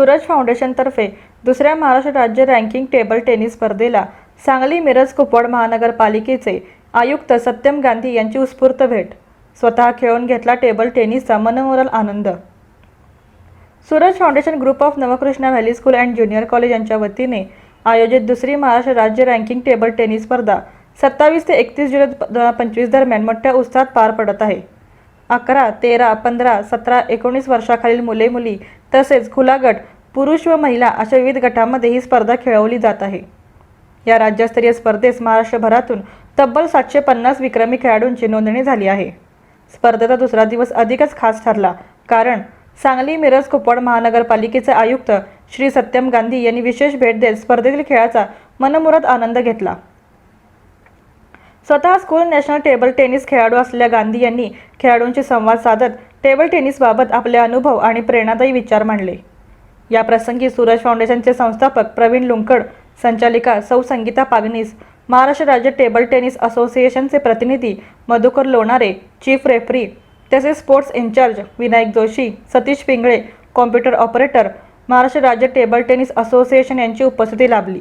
सूरज फाउंडेशनतर्फे दुसऱ्या महाराष्ट्र राज्य ranking table tennis स्पर्धेला सांगली मिरज कुपवाड महानगरपालिकेचे आयुक्त सत्यम गांधी यांची उत्स्फूर्त भेट. स्वतः खेळून घेतला टेबल टेनिसचा मनमोरल आनंद. Suraj foundation group of Navkrishna valley school and junior college यांच्या वतीने आयोजित दुसरी महाराष्ट्र राज्य रँकिंग टेबल टेनिस स्पर्धा सत्तावीस ते एकतीस जुलै दोन हजार पंचवीस दरम्यान मोठ्या उत्साहात पार पडत आहे. अकरा तेरा पंधरा सतरा एकोणीस वर्षाखालील मुले मुली तसेच खुला गट पुरुष व महिला अशा विविध गटामध्ये ही स्पर्धा खेळवली जात आहे. या राज्यस्तरीय स्पर्धेस महाराष्ट्रभरातून तब्बल सातशे पन्नास विक्रमी खेळाडूंची नोंदणी झाली आहे. स्पर्धेचा दुसरा दिवस अधिकच खास ठरला कारण सांगली मिरज कुपवाड महानगरपालिकेचे आयुक्त श्री सत्यम गांधी यांनी विशेष भेट देत स्पर्धेतील खेळाचा मनमुराद आनंद घेतला. स्वतः स्कूल नॅशनल टेबल टेनिस खेळाडू असलेल्या गांधी यांनी खेळाडूंशी संवाद साधत टेबल टेनिसबाबत आपले अनुभव आणि प्रेरणादायी विचार मांडले. या प्रसंगी सूरज फाउंडेशनचे संस्थापक प्रवीण लुंकड संचालिका सौ संगीता पागनीस महाराष्ट्र राज्य टेबल टेनिस असोसिएशनचे प्रतिनिधी मधुकर लोणारे चीफ रेफरी तसेच sports incharge Vinayak Joshi Satish Pingale computer operator Maharashtra राज्य टेबल टेनिस असोसिएशन यांची उपस्थिती लाभली.